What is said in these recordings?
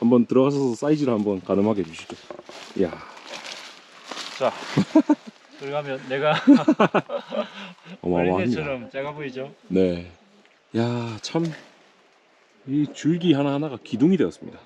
한번 들어가셔서 사이즈를 한번 가늠하게 해주시죠. 이야, 자 들어가면 내가 어마어마합니다. 작아 보이죠? 네. 야, 참, 이 줄기 하나하나가 기둥이 되었습니다.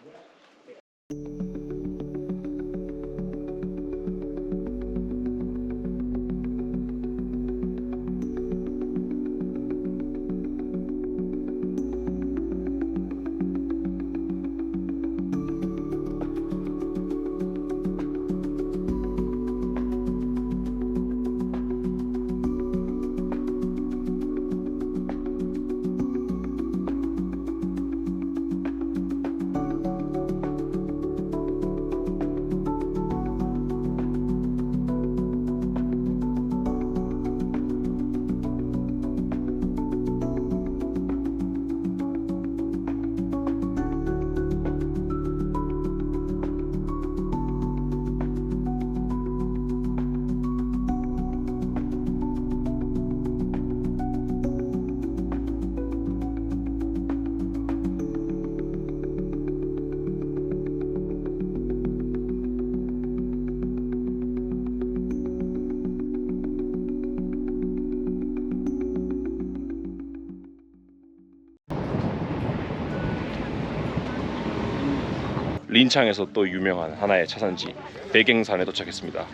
린창에서 또 유명한 하나의 차산지 백앵산에 도착했습니다.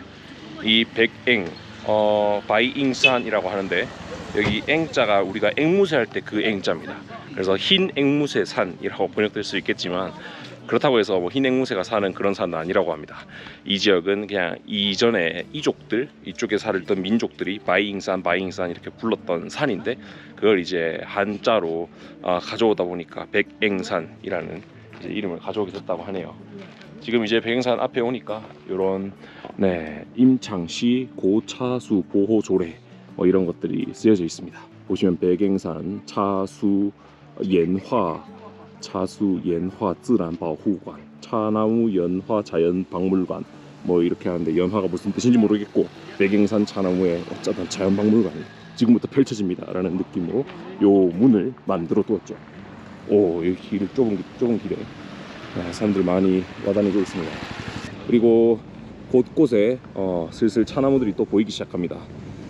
이 백앵 어, 바이잉산이라고 하는데 여기 앵자가 우리가 앵무새 할 때 그 앵자입니다. 그래서 흰 앵무새 산이라고 번역될 수 있겠지만 그렇다고 해서 뭐 흰 앵무새가 사는 그런 산은 아니라고 합니다. 이 지역은 그냥 이전에 이족들 이쪽에 살던 민족들이 바이잉산 바이잉산 이렇게 불렀던 산인데 그걸 이제 한자로 아, 가져오다 보니까 백앵산이라는 이제 이름을 가져오게 됐다고 하네요. 지금 이제 백행산 앞에 오니까 이런 네 임창시 고차수 보호 조례 뭐 이런 것들이 쓰여져 있습니다. 보시면 백행산 차수 연화 차수 연화 지란보호관 차나무 연화 자연 박물관 뭐 이렇게 하는데 연화가 무슨 뜻인지 모르겠고 백행산 차나무의 어쩌다 자연 박물관이 지금부터 펼쳐집니다라는 느낌으로 요 문을 만들어 두었죠. 오 여기 길 좁은 길- 좁은 길에 네, 사람들 많이 와다니고 있습니다. 그리고 곳곳에 어, 슬슬 차나무들이 또 보이기 시작합니다.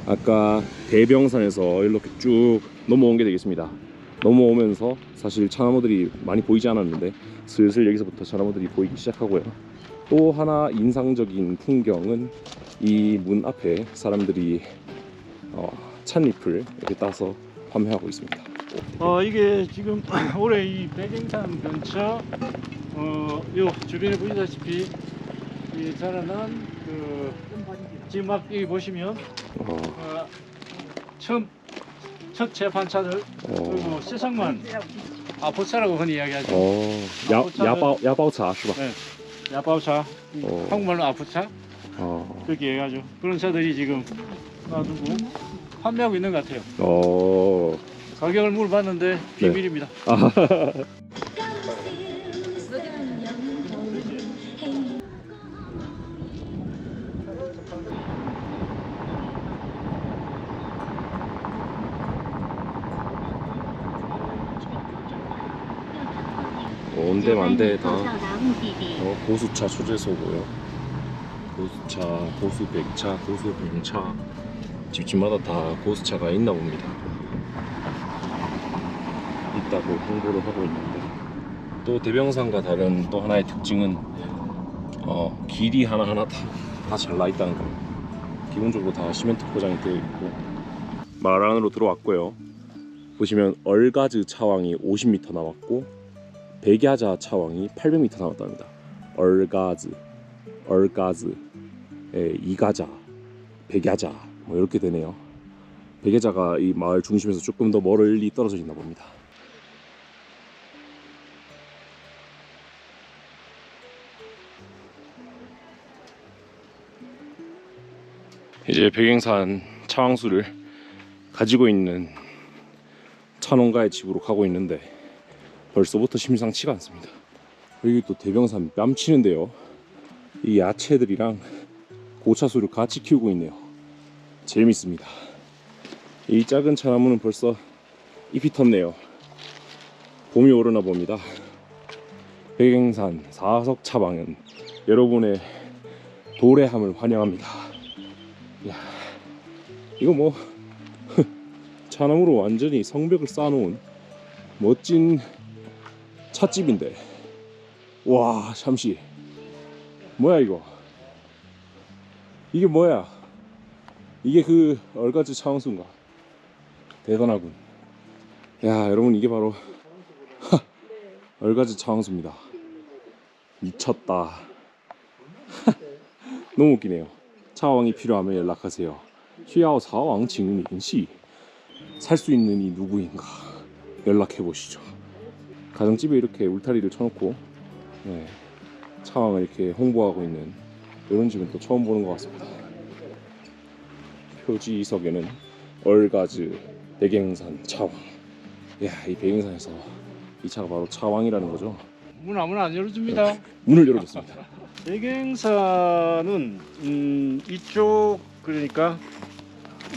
아까 대병산에서 이렇게 쭉 넘어온 게 되겠습니다. 넘어오면서 사실 차나무들이 많이 보이지 않았는데 슬슬 여기서부터 차나무들이 보이기 시작하고요. 또 하나 인상적인 풍경은 이 문 앞에 사람들이 어, 찻잎을 이렇게 따서 판매하고 있습니다. 어 이게 지금 올해 이 백행산 근처 어 요 주변에 보시다시피 이 자라난 그 지금 막 여기 보시면 어, 어, 처음 첫 재판차들 어, 그리고 세상만 아포차라고 흔히 이야기하죠. 어, 야, 야바오, 야바오차, 是吧? 네. 야바오차, 어. 한국말로 아포차 어, 그렇게 얘기하죠. 그런 차들이 지금 놔두고 판매하고 있는 것 같아요. 어, 가격을 물어봤는데 네. 비밀입니다. 어, 아. 온데 만데 다 어, 어 고수차 초제소고요. 고수차, 고수백차, 고수봉차 집집마다 다 고수차가 있나 봅니다. 있다고 홍보를 하고 있는데 또 대병산과 다른 또 하나의 특징은 어, 길이 하나하나 다, 다 잘나 있다는 겁니다. 기본적으로 다 시멘트 포장이 되어 있고 마을 안으로 들어왔고요. 보시면 얼가즈 차왕이 50m 남았고 백야자 차왕이 800m 남았답니다. 얼가즈, 얼가즈, 예, 이가자, 백야자 뭐 이렇게 되네요. 백야자가 이 마을 중심에서 조금 더 멀리 떨어져 있나 봅니다. 이제 백행산 차왕수를 가지고 있는 찬원가의 집으로 가고 있는데 벌써부터 심상치가 않습니다. 여기 또 대병산 뺨치는데요. 이 야채들이랑 고차수를 같이 키우고 있네요. 재밌습니다. 이 작은 차나무는 벌써 잎이 텄네요. 봄이 오르나 봅니다. 백행산 사석 차방은 여러분의 도래함을 환영합니다. 야, 이거 뭐 차나무로 완전히 성벽을 쌓아놓은 멋진 찻집인데, 와 잠시 뭐야 이거? 이게 뭐야? 이게 그 얼가즈 차원수인가? 대단하군. 야 여러분 이게 바로 얼가즈 차왕수입니다. 미쳤다. 너무 웃기네요. 차왕이 필요하면 연락하세요. 휘하오 사왕 징민시 살 수 있는 이 누구인가 연락해 보시죠. 가정집에 이렇게 울타리를 쳐놓고 네, 차왕을 이렇게 홍보하고 있는 이런 집은 또 처음 보는 것 같습니다. 표지석에는 얼가즈 백행산 차왕. 야, 이 백행산에서 이 차가 바로 차왕이라는 거죠. 문 아무나 안 열어줍니다. 문을 열어줬습니다. 백행사는 음, 이쪽 그러니까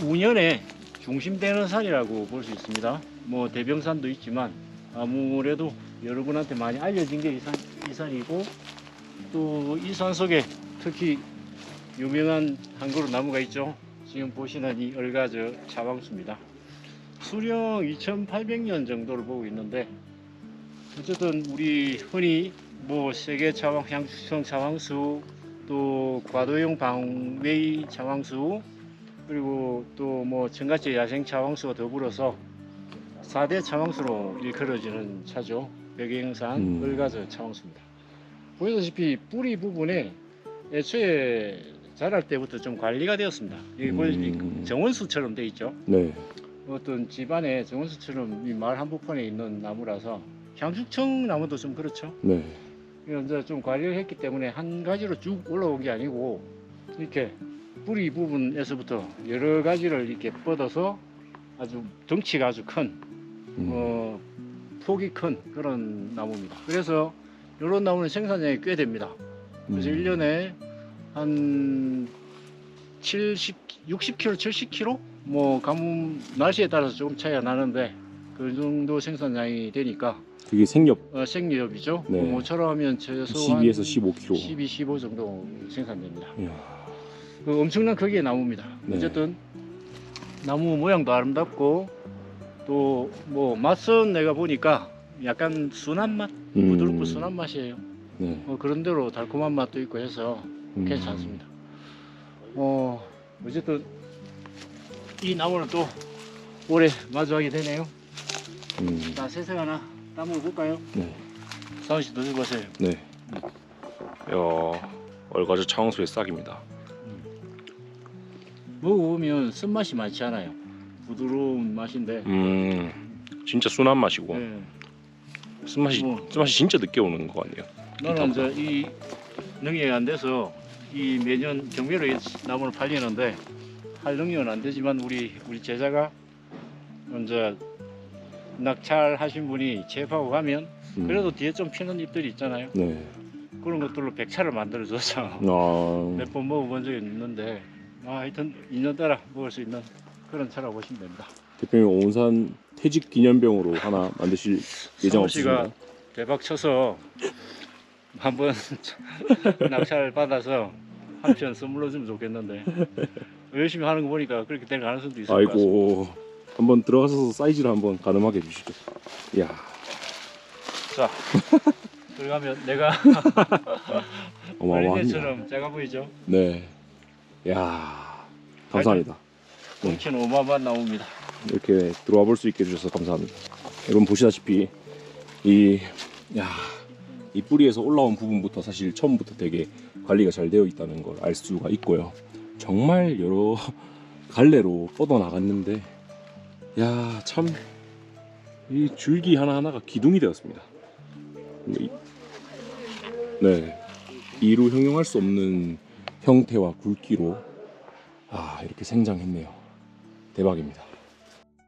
우년의 중심되는 산이라고 볼 수 있습니다. 뭐 대병산도 있지만 아무래도 여러분한테 많이 알려진 게 이 산, 이 산이고 또 이 산 속에 특히 유명한 한 그루 나무가 있죠. 지금 보시는 이 얼가저 차왕수입니다. 수령 2,800년 정도를 보고 있는데 어쨌든 우리 흔히 뭐 세계 차왕 향수성 차왕수 또 과도용 방웨이 차왕수 그리고 또뭐 청가제 야생 차왕수와 더불어서 4대 차왕수로 일컬어지는 차죠. 백행산 음. 을가저 차왕수입니다. 보시다시피 뿌리 부분에 애초에 자랄 때부터 좀 관리가 되었습니다. 이게 보시다시피 음. 정원수처럼 돼 있죠. 네. 어떤 집안에 정원수처럼 이 마을 한복판에 있는 나무라서 향수청 나무도 좀 그렇죠. 네. 이제 좀 관리를 했기 때문에 한 가지로 쭉 올라온 게 아니고 이렇게 뿌리 부분에서부터 여러 가지를 이렇게 뻗어서 아주 덩치가 아주 큰 음. 어, 폭이 큰 그런 나무입니다. 그래서 이런 나무는 생산량이 꽤 됩니다. 그래서 음. 1년에 한 70, 60kg, 70kg? 뭐 가뭄 날씨에 따라서 조금 차이가 나는데 그 정도 생산량이 되니까 그게 생렵 어, 생리업이죠. 네. 뭐 모처럼 하면 최소한 12에서 15kg. 12, 15 정도 생산됩니다. 이야. 그 엄청난 크기의 나무입니다. 네. 어쨌든 나무 모양도 아름답고 또 뭐 맛은 내가 보니까 약간 순한 맛, 음. 부드럽고 순한 맛이에요. 네. 뭐 그런대로 달콤한 맛도 있고 해서 음. 괜찮습니다. 어 어쨌든 이 나무는 또 올해 마주하게 되네요. 음. 자 세상 하나 따먹어 볼까요? 네. 사원 씨 드셔보세요. 네. 야, 얼가지 차왕수의 싹입니다. 먹어보면 쓴맛이 많지 않아요. 부드러운 맛인데. 음. 진짜 순한 맛이고 네. 쓴맛이 뭐. 쓴맛이 진짜 늦게 오는 것 같네요. 나는 이제 이 능력이 안 돼서 이 매년 경매로 이 나무를 팔리는데 할 능력은 안 되지만 우리 우리 제자가 이제 낙찰 하신 분이 제입하고 가면 음. 그래도 뒤에 좀 피는 잎들이 있잖아요. 네. 그런 것들로 백차를 만들어줘서 아. 몇번 먹어본 적이 있는데 아, 하여튼 2년 따라 먹을 수 있는 그런 차라고 보시면 됩니다. 대표님 온산 퇴직 기념병으로 하나 만드실 예정 성우 씨가 없으신가요? 대박 쳐서 한번 낙찰 받아서 한 편 선물로 주면 좋겠는데 열심히 하는 거 보니까 그렇게 될 가능성도 있을 것 같습니다. 아이고 한번 들어가셔서 사이즈를 한번 가늠하게 해주시죠. 이야. 자 들어가면 내가 어마어마합니다. 어린애처럼 작아 보이죠? 네. 야 감사합니다. 네. 덩치는 어마어마한 나옵니다. 이렇게 들어와 볼 수 있게 해주셔서 감사합니다. 여러분 보시다시피 이, 야, 이 뿌리에서 올라온 부분부터 사실 처음부터 되게 관리가 잘 되어 있다는 걸 알 수가 있고요. 정말 여러 갈래로 뻗어 나갔는데, 야, 참, 이 줄기 하나하나가 기둥이 되었습니다. 이- 네. 이루 형용할 수 없는 형태와 굵기로, 아, 이렇게 생장했네요. 대박입니다.